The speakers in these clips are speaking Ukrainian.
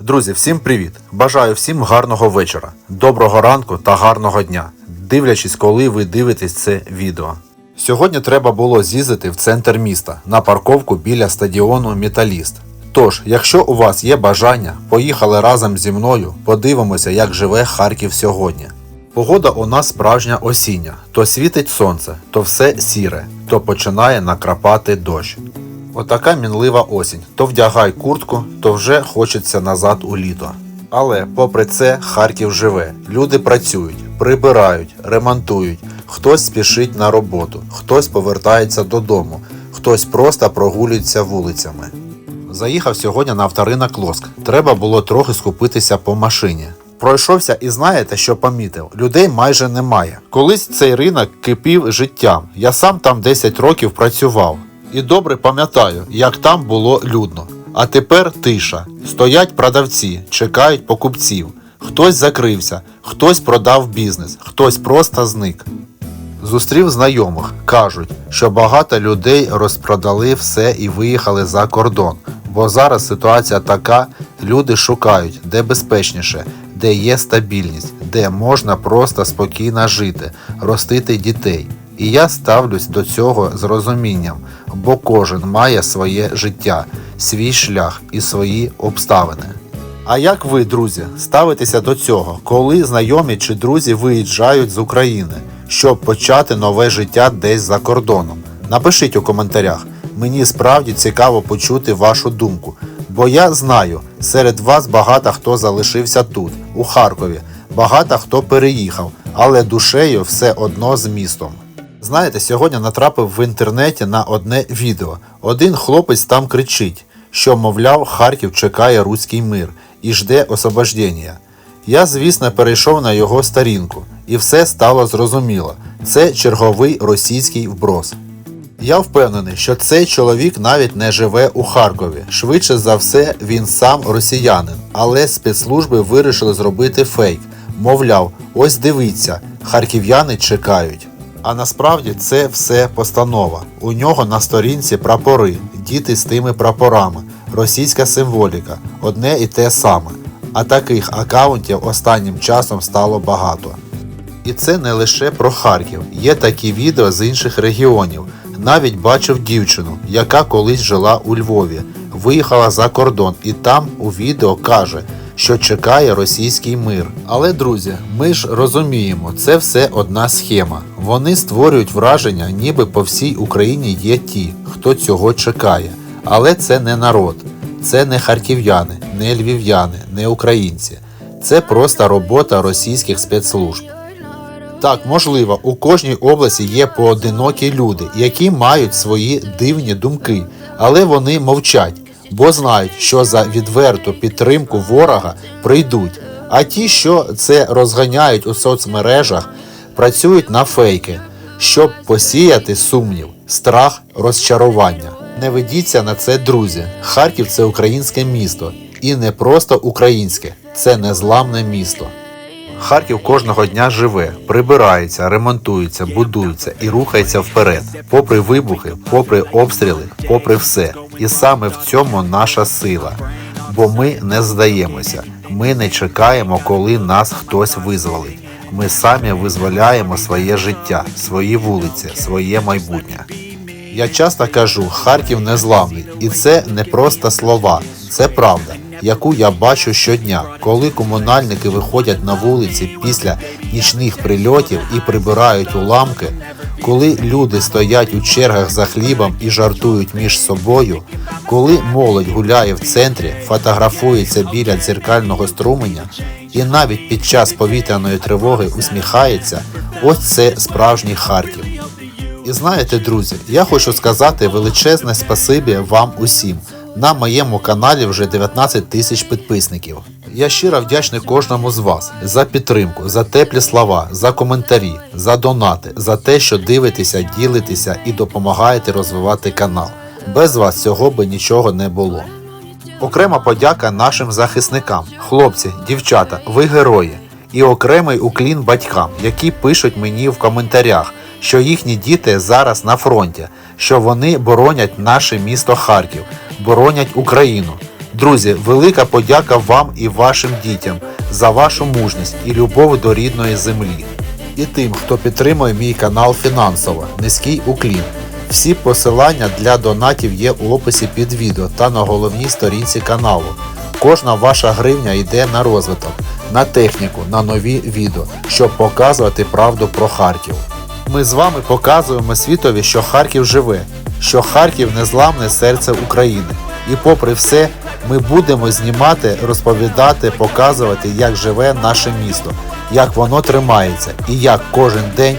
Друзі, всім привіт! Бажаю всім гарного вечора, доброго ранку та гарного дня, дивлячись, коли ви дивитесь це відео. Сьогодні треба було з'їздити в центр міста на парковку біля стадіону Металіст. Тож, якщо у вас є бажання, поїхали разом зі мною, подивимося, як живе Харків сьогодні. Погода у нас справжня осіння, то світить сонце, то все сіре, то починає накрапати дощ. Отака мінлива осінь. То вдягай куртку, то вже хочеться назад у літо. Але попри це Харків живе. Люди працюють, прибирають, ремонтують. Хтось спішить на роботу, хтось повертається додому, хтось просто прогулюється вулицями. Заїхав сьогодні на авторинок Лоск. Треба було трохи скупитися по машині. Пройшовся і знаєте, що помітив? Людей майже немає. Колись цей ринок кипів життям. Я сам там 10 років працював. І добре пам'ятаю, як там було людно. А тепер тиша. Стоять продавці, чекають покупців. Хтось закрився, хтось продав бізнес, хтось просто зник. Зустрів знайомих, кажуть, що багато людей розпродали все і виїхали за кордон. Бо зараз ситуація така, люди шукають, де безпечніше, де є стабільність, де можна просто спокійно жити, ростити дітей. І я ставлюсь до цього з розумінням, бо кожен має своє життя, свій шлях і свої обставини. А як ви, друзі, ставитеся до цього, коли знайомі чи друзі виїжджають з України, щоб почати нове життя десь за кордоном? Напишіть у коментарях. Мені справді цікаво почути вашу думку, бо я знаю, серед вас багато хто залишився тут, у Харкові, багато хто переїхав, але душею все одно з містом. Знаєте, сьогодні натрапив в інтернеті на одне відео. Один хлопець там кричить, що, мовляв, Харків чекає руський мир і жде освобождення. Я, звісно, перейшов на його сторінку, і все стало зрозуміло. Це черговий російський вброс. Я впевнений, що цей чоловік навіть не живе у Харкові. Швидше за все, він сам росіянин, але спецслужби вирішили зробити фейк. Мовляв, ось дивіться, харків'яни чекають. А насправді це все постанова. У нього на сторінці прапори, діти з тими прапорами, російська символіка, одне і те саме. А таких акаунтів останнім часом стало багато. І це не лише про Харків. Є такі відео з інших регіонів. Навіть бачив дівчину, яка колись жила у Львові, виїхала за кордон і там у відео каже, що чекає російський мир. Але друзі, ми ж розуміємо, це все одна схема. Вони створюють враження, ніби по всій Україні є ті, хто цього чекає. Але це не народ, це не харків'яни, не львів'яни, не українці. Це просто робота російських спецслужб. Так, можливо, у кожній області є поодинокі люди, які мають свої дивні думки, але вони мовчать, бо знають, що за відверту підтримку ворога прийдуть. А ті, що це розганяють у соцмережах, працюють на фейки, щоб посіяти сумнів, страх, розчарування. Не ведіться на це, друзі. Харків це українське місто, і не просто українське, це незламне місто. Харків кожного дня живе, прибирається, ремонтується, будується і рухається вперед, попри вибухи, попри обстріли, попри все. І саме в цьому наша сила. Бо ми не здаємося, ми не чекаємо, коли нас хтось визволить. Ми самі визволяємо своє життя, свої вулиці, своє майбутнє. Я часто кажу, Харків незламний, і це не просто слова, це правда, яку я бачу щодня, коли комунальники виходять на вулиці після нічних прильотів і прибирають уламки, коли люди стоять у чергах за хлібом і жартують між собою, коли молодь гуляє в центрі, фотографується біля дзеркального струменя і навіть під час повітряної тривоги усміхається, ось це справжній Харків. І знаєте, друзі, я хочу сказати величезне спасибі вам усім. На моєму каналі вже 19 тисяч підписників. Я щиро вдячний кожному з вас за підтримку, за теплі слова, за коментарі, за донати, за те, що дивитеся, ділитеся і допомагаєте розвивати канал. Без вас цього би нічого не було. Окрема подяка нашим захисникам, хлопці, дівчата, ви герої. І окремий уклін батькам, які пишуть мені в коментарях, що їхні діти зараз на фронті, що вони боронять наше місто Харків, боронять Україну. Друзі, велика подяка вам і вашим дітям за вашу мужність і любов до рідної землі. І тим, хто підтримує мій канал фінансово. Низький уклін. Всі посилання для донатів є у описі під відео та на головній сторінці каналу. Кожна ваша гривня йде на розвиток, на техніку, на нові відео, щоб показувати правду про Харків. Ми з вами показуємо світові, що Харків живе, що Харків незламне серце України. І попри все, ми будемо знімати, розповідати, показувати, як живе наше місто, як воно тримається і як кожен день,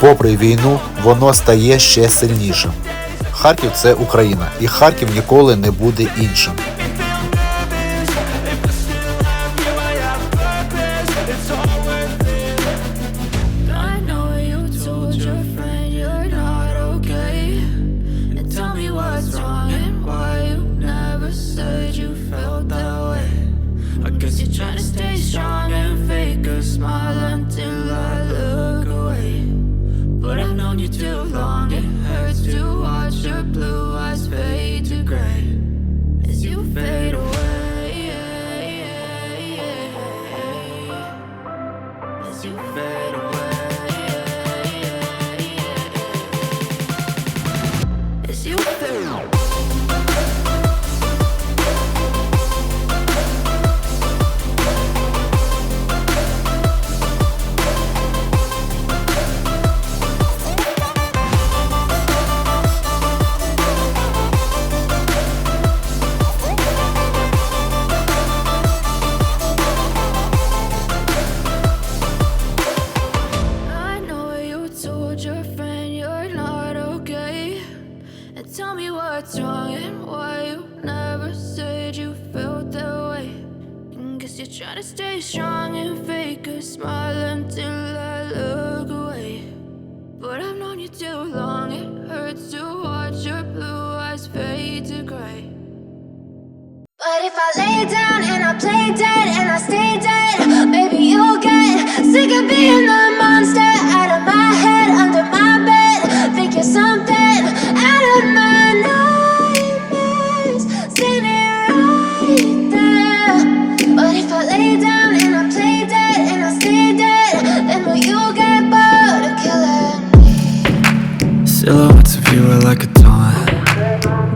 попри війну, воно стає ще сильнішим. Харків це Україна, і Харків ніколи не буде іншим. It's you. Stay strong and fake a smile until I look away. But I've known you too long, it hurts to watch your blue eyes fade to gray. But if I lay down and I play dead and I stay dead, maybe you'll get sick of being the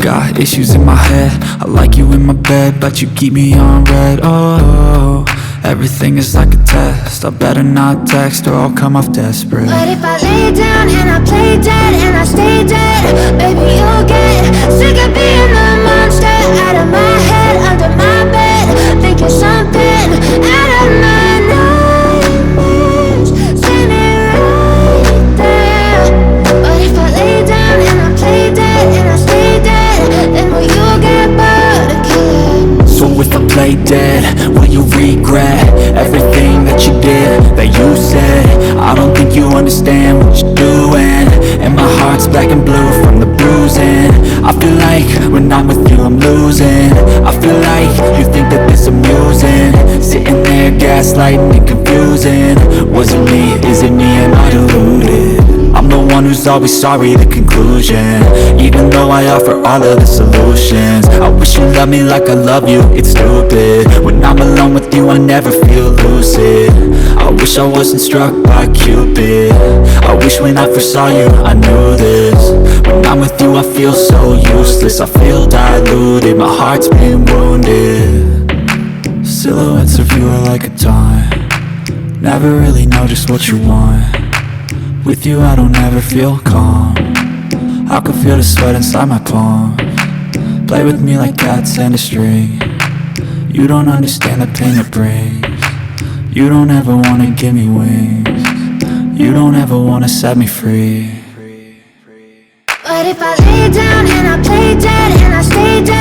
got issues in my head. I like you in my bed But you keep me on red. Oh, everything is like a test. I better not text or I'll come off desperate. But if I lay down and I play dead and I stay dead, Baby, you'll get sick of being the monster out of my head, under black and blue from the bruising. I feel like when I'm with you I'm losing. I feel like you think that this amusing. Sitting there gaslighting and confusing. Was it me, is it me, am I deluded? I'm the one who's always sorry, the conclusion. Even though I offer all of the solutions. I wish you loved me like I love you, it's stupid. When never feel lucid. I wish I wasn't struck by Cupid. I wish when I first saw you, I knew this. When I'm with you, I feel so useless. I feel diluted, my heart's been wounded. Silhouettes of you are like a taunt. Never really know just what you want. With you I don't ever feel calm. I can feel the sweat inside my palms Play with me like cats and a string You don't understand the pain it brings You don't ever wanna give me wings. You don't ever wanna set me free. But if I lay down and I play dead and I stay dead,